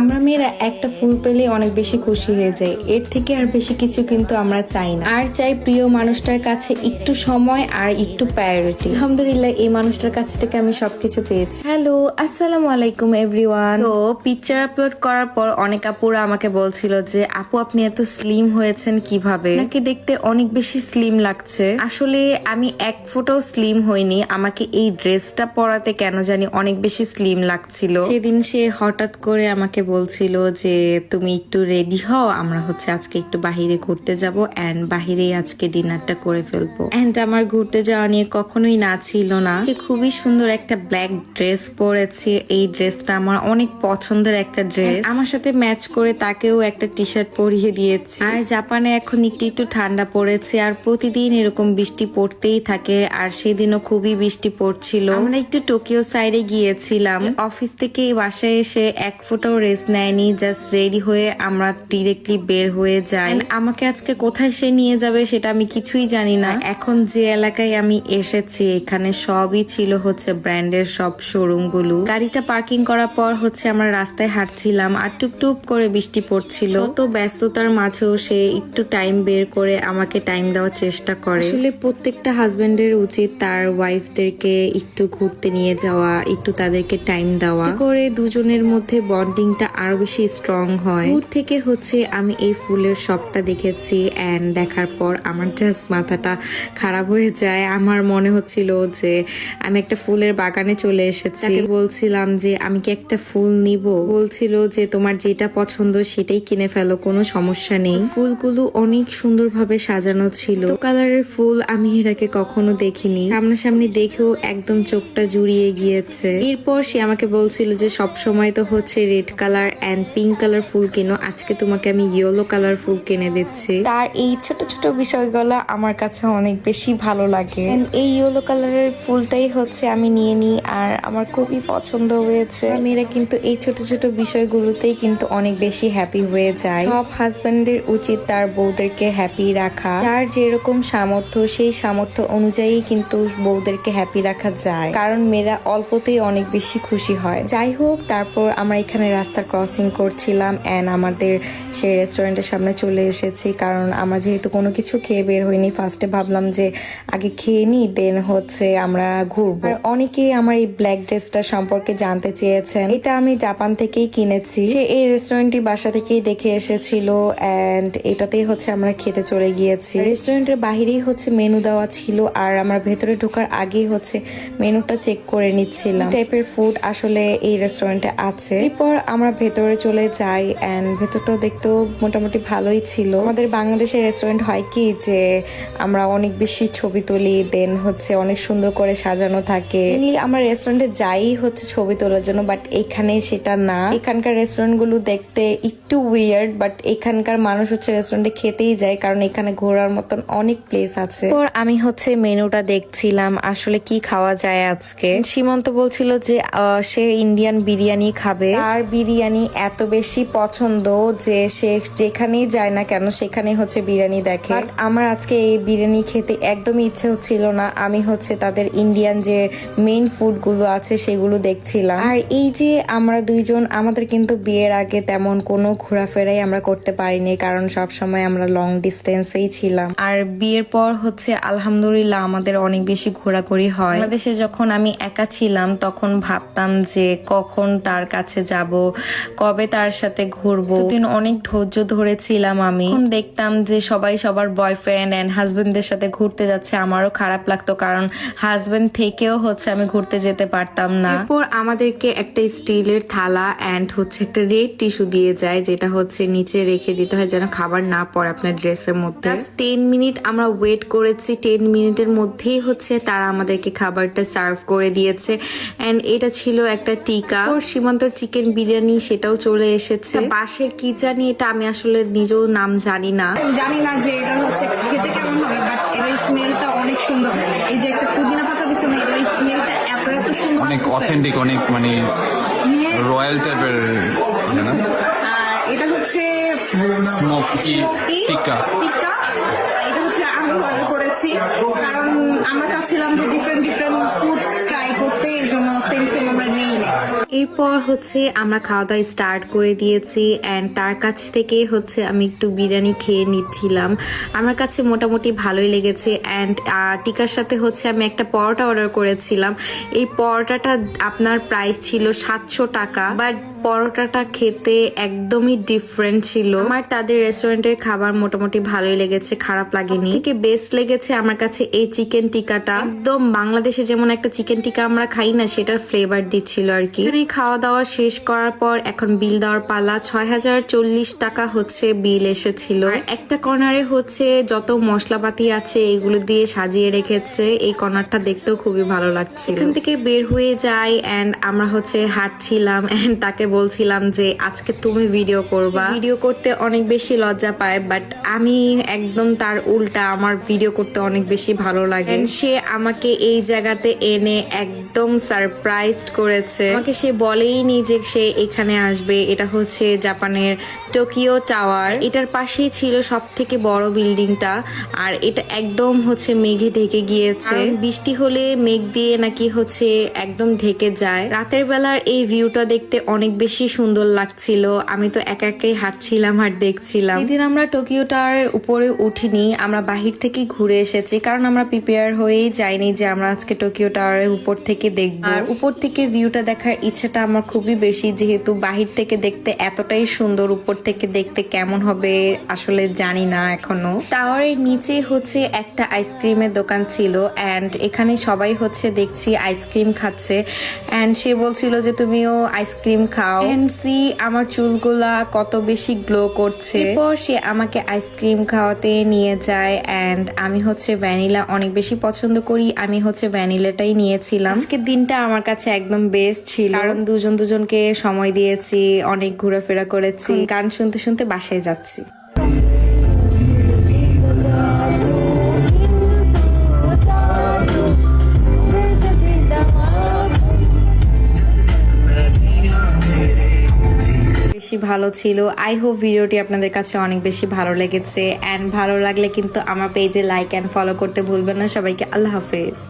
আমরা মেয়েরা একটা ফুল পেলে অনেক বেশি খুশি হয়ে যাই। এর থেকে আর বেশি কিছু কিন্তু আমরা চাই না। আর চাই প্রিয় মানুষটার কাছে একটু সময় আর একটু প্রায়োরিটি আলহামদুলিল্লাহ এই মানুষটার কাছ থেকে আমি সবকিছু পেয়েছি। হ্যালো আসসালামু আলাইকুম এভরিওয়ান তো পিকচার আপলোড করার পর অনেক আপুরা আমাকে বলছিল যে আপু আপনি এত স্লিম হয়েছেন কীভাবে? নাকি দেখতে অনেক বেশি স্লিম লাগছে। আসলে আমি এক ফুটও স্লিম হইনি। আমাকে এই ড্রেসটা পরাতে কেন জানি অনেক বেশি স্লিম লাগছিল। সেদিন সে হঠাৎ করে আমাকে বলছিল যে তুমি একটু রেডি হও আমরা হচ্ছে আজকে একটু বাহিরে ঘুরতে যাব এন্ড বাহিরে আজকে ডিনারটা করে ফেলব। এন্ড আমার ঘুরতে যাওয়া নিয়ে কখনোই না ছিল না। খুবই সুন্দর একটা ব্ল্যাক ড্রেস পরেছে। এই ড্রেসটা আমার অনেক পছন্দের একটা ড্রেস আমার সাথে ম্যাচ করে তাকেও একটা টি শার্ট পরিয়ে দিয়েছি। আর জাপানে এখন একটু একটু ঠান্ডা পড়েছে আর প্রতিদিন এরকম বৃষ্টি পড়তেই থাকে আর সেদিনও খুবই বৃষ্টি পড়ছিল। আমরা একটু টোকিও সাইডে গিয়েছিলাম। অফিস থেকে বাসায় এসে এক ফোটাও রেস্ট নেয়নি জাস্ট রেডি হয়ে আমরা ডিরেক্টলি বের হয়ে যাই। আমাকে আজকে কোথায় সে নিয়ে যাবে সেটা আমি কিছুই জানি না। এখন যে এলাকায় আমি এসেছি এখানে সবই ছিল হচ্ছে ব্র্যান্ডের সব শোরুমগুলো গাড়িটা পার্কিং করার পর হচ্ছে আমরা রাস্তায় হাঁটছিলাম আর টুপটুপ করে বৃষ্টি পড়ছিল। তো ব্যস্ততার মাঝেও সে একটু টাইম বের করে আমাকে টাইম দেওয়ার চেষ্টা করে। আসলে প্রত্যেকটা হাজবেন্ডের উচিত তার ওয়াইফদেরকে একটু ঘুরতে নিয়ে যাওয়া একটু তাদেরকে টাইম দেওয়া। করে দুজনের মধ্যে বন্ডিংটা আরও বেশি স্ট্রং হয়। দূর থেকে হচ্ছে আমি এই ফুলের শপটা দেখেছি এন্ড দেখার পর আমার জাস্ট মাথাটা খারাপ হয়ে যায়। আমার মনে হচ্ছিল যে আমি একটা ফুলের বাগানে চলে এসেছি। বলছিলাম যে আমি কি একটা ফুল নিব? বলছিল যে তোমার যেটা পছন্দ সেটাই কিনে ফেলো কোনো সমস্যা নেই। ফুলগুলো অনেক সুন্দরভাবে সাজানো ছিল। কালারের ফুল আমি এর আগে কখনো দেখিনি। সামনাসামনি দেখেও একদম চোখটা জুড়িয়ে গিয়েছে। এরপর সে আমাকে বলছিল যে সব সময় তো হচ্ছে red colour and pink colour ফুল কিনো, আজকে তোমাকে আমি ইয়েলো কালার ফুল কিনে দিচ্ছি। তার এই ছোট ছোট বিষয়গুলো আমার কাছে অনেক বেশি ভালো লাগে। এই ইয়েলো কালারের ফুলটাই হচ্ছে আমি নিয়ে নিই, আর আমার খুবই পছন্দ হয়েছে। মেয়েরা কিন্তু এই ছোট ছোট বিষয়গুলোতেই কিন্তু অনেক বেশি হ্যাপি হয়ে যায়। সব হাজবেন্ডের উচিত তার বউদেরকে হ্যাপি রাখা। যার যেরকম সামর্থ্য, সেই সামর্থ্য অনুযায়ী কিন্তু বউদেরকে হ্যাপি রাখা যায়। কারণ মেয়েরা অল্পতেই অনেক বেশি খুশি হয়। যাই হোক, তারপর আমরা এখানে রাস্তা ক্রসিং করছিলাম এন্ড আমাদের সেই রেস্টুরেন্টের সামনে চলে এসেছি। কারণ আমরা যেহেতু কোনো কিছু খেয়ে বের হইনি ফার্স্টে ভাবলাম যে আগে খেয়ে নিই দেন হচ্ছে আমরা ঘুরবো। আর অনেকেই আমার এই ব্ল্যাক ড্রেসটা সম্পর্কে জানতে চেয়েছেন। এটা আমি জাপান থেকেই কিনেছি। সে এই রেস্টুরেন্টটি বাসা থেকেই দেখে এসেছিল এন্ড এটাতেই হচ্ছে আমরা খেতে চলে গিয়েছি। রেস্টুরেন্টের বাহিরেই হচ্ছে মেনু দেওয়া ছিল আর আমরা ভেতরে ঢোকার আগেই হচ্ছে মেনুটা চেক করে নিচ্ছিলাম। টাইপের ফুড আসলে এই রেস্টুরেন্টে আছে? এরপর আমরা ভেতরে চলে যাই এন্ড ভেতরটাও দেখতেও মোটামুটি ভালোই ছিল। আমাদের বাংলাদেশের রেস্টুরেন্ট হয় কি যে আমরা অনেক বেশি ছবি তুলি দেন হচ্ছে অনেক সুন্দর করে সাজানো থাকে। আমরা রেস্টুরেন্টে যাই হচ্ছে ছবি তোলার জন্য বাট এখানে সেটা না। এখানকার রেস্টুরেন্টগুলো দেখতে একটু উইয়ার্ড বাট এখানকার মানুষ হচ্ছে রেস্টুরেন্টে খেতেই যায় কারণ এখানে ঘোরার মতন অনেক প্লেস আছে। পর আমি হচ্ছে মেনুটা দেখছিলাম আসলে কি খাওয়া যায় আজকে। সীমন্ত বলছিল যে আহ, সে ইন্ডিয়ান বিরিয়ানি খাবে। আর বিরিয়ানি এত বেশি পছন্দ যে সে যেখানেই যায় না কেন সেখানে হচ্ছে বিরিয়ানি দেখে। আমার আজকে এই বিরিয়ানি খেতে একদমই ইচ্ছে হচ্ছিল না। আমি হচ্ছে তাদের ইন্ডিয়ান যে মেইন ফুডগুলো আছে সেগুলো দেখছিলাম। আর এই যে আমরা দুইজন আমাদের কিন্তু বিয়ের আগে তেমন কোনো ঘোরাফেরাই আমরা করতে পারিনি কারণ সব সময় আমরা লং ডিস্টেন্সেই ছিলাম। আর বিয়ের পর হচ্ছে আলহামদুলিল্লাহ আমাদের অনেক বেশি ঘোরাঘুরি হয়। বাংলাদেশে যখন আমি একা ছিলাম তখন ভাবতাম যে কখন তার কাছে যাব কবে তার সাথে ঘুরবো? দিন অনেক ধৈর্য ধরেছিলাম আমি। দেখতাম যে সবাই সবার বয়ফ্রেন্ড এন্ড হাজবেন্ডদের সাথে ঘুরতে যাচ্ছে। আমারও খারাপ লাগতো কারণ হাজবেন্ড থেকেও হচ্ছে আমি ঘুরতে যেতে পারতাম না। এরপর আমাদেরকে একটা স্টিলের থালা অ্যান্ড হচ্ছে একটা রেড টিস্যু দিয়ে যায় যেটা হচ্ছে নিচে রেখে দিতে হয় যেন খাবার না পড়ে আপনার ড্রেসের মধ্যে। টেন মিনিট আমরা ওয়েট করেছি। টেন মিনিটের মধ্যেই হচ্ছে তারা আমাদেরকে খাবারটা সার্ভ করে দিয়েছে। অ্যান্ড এটা ছিল একটা টিকা। ওর সীমান্তর চিকেন বিরিয়ানি সেটাও চলে এসেছে। বাসের কি জানি এটা আমি আসলে নিজেও নাম জানি না। জানি না যে এটা হচ্ছে খেতে কেমন হবে বাট এটার স্মেলটা অনেক সুন্দর। এই যে একটা পুদিনা পাতা দিচ্ছে না এটার স্মেলটা এত এত সুন্দর অনেক। অথেন্টিক অনেক মানে রয়্যাল টাইপের আর এটা হচ্ছে স্মোকি smoky টিক্কা টিক্কা এটা হচ্ছে অর্ডার করেছি কারণ আমরা চাচ্ছিলাম যে ডিফারেন্ট ডিফারেন্ট ফুড ট্রাই করতে, এর জন্য সেম সেম আমরা নেই। এরপর হচ্ছে আমরা খাওয়া দাওয়া স্টার্ট করে দিয়েছি অ্যান্ড তার কাছ থেকে হচ্ছে আমি একটু বিরিয়ানি খেয়ে নিচ্ছিলাম। আমার কাছে মোটামুটি ভালোই লেগেছে অ্যান্ড টিকার সাথে হচ্ছে আমি একটা পরোটা অর্ডার করেছিলাম। এই পরোটাটা আপনার প্রাইস ছিল সাতশো টাকা বাট পরোটাটা খেতে একদমই ডিফারেন্ট ছিল। আমার তাদের রেস্টুরেন্টের খাবার মোটামুটি ভালোই লেগেছে, খারাপ লাগেনি। থেকে বেস্ট লেগেছে আমার কাছে এই চিকেন টিকাটা একদম বাংলাদেশে যেমন একটা চিকেন টিকা আমরা খাই না, সেটার ফ্লেভার দিচ্ছিল আর কি। খাওয়া দাওয়া শেষ করার পর এখন বিল দেওয়ার পালা ছয় হাজার চল্লিশ টাকা হচ্ছে বিল এসেছিল। একটা কর্নারে হচ্ছে যত মশলাপাতি আছে, এগুলো দিয়ে সাজিয়ে রেখেছে। এই কর্নারটা দেখতেও খুবই ভালো লাগছে এখান থেকে বের হয়ে যাই এন্ড আমরা হচ্ছে হাঁটছিলাম এন্ড তাকে বলছিলাম যে আজকে তুমি ভিডিও করবা। ভিডিও করতে অনেক বেশি লজ্জা পায় বাট আমি একদম তার উল্টা আমার ভিডিও করতে অনেক বেশি ভালো লাগে। সে আমাকে এই জায়গাতে এনে একদম সারপ্রাইজ করেছে। আমাকে সে বলেইনি যে সে এখানে আসবে এটা হচ্ছে জাপানের টোকিও টাওয়ার এটার পাশেই ছিল সব থেকে বড় বিল্ডিংটা আর এটা একদম হচ্ছে মেঘে ঢেকে গিয়েছে। বৃষ্টি হলে মেঘ দিয়ে নাকি হচ্ছে একদম ঢেকে যায়। রাতের বেলার এই ভিউটা দেখতে অনেক বেশি সুন্দর লাগছিল। আমি তো একা একাই হাঁটছিলাম আর দেখছিলাম। সেদিন আমরা টোকিও টাওয়ারের উপরে উঠিনি আমরা বাহির থেকে ঘুরে এসেছি কারণ আমরা প্রিপেয়ার হয়েই যাইনি যে আমরা আজকে টোকিও টাওয়ারের উপর থেকে দেখব। আর উপর থেকে ভিউটা দেখার ইচ্ছাটা আমার খুবই বেশি যেহেতু বাহির থেকে দেখতে এতটাই সুন্দর উপর থেকে দেখতে কেমন হবে আসলে জানি না এখনও। টাওয়ারের নিচে হচ্ছে একটা আইসক্রিমের দোকান ছিল অ্যান্ড এখানে সবাই হচ্ছে দেখছি আইসক্রিম খাচ্ছে অ্যান্ড সে বলছিল যে তুমিও আইসক্রিম খাও। অ্যান্ড সি আমার চুলগুলা কত বেশি গ্লো করছে। এরপর সে আমাকে আইসক্রিম খাওয়াতে নিয়ে যায় অ্যান্ড আমি হচ্ছে ভ্যানিলা অনেক বেশি পছন্দ করি। আমি হচ্ছে ভ্যানিলাটাই নিয়েছিলাম। আজকের দিনটা আমার কাছে একদম বেস্ট ছিল। কারণ দুজন দুজনকে সময় দিয়েছি অনেক ঘোরাফেরা করেছি গান শুনতে শুনতে বাসায় যাচ্ছি। বেশি ভালো ছিল। আই হোপ ভিডিওটি আপনাদের কাছে অনেক বেশি ভালো লেগেছে। অ্যান্ড ভালো লাগলে কিন্তু আমার পেজে লাইক অ্যান্ড ফলো করতে ভুলবেন না। সবাইকে আল্লাহ হাফেজ।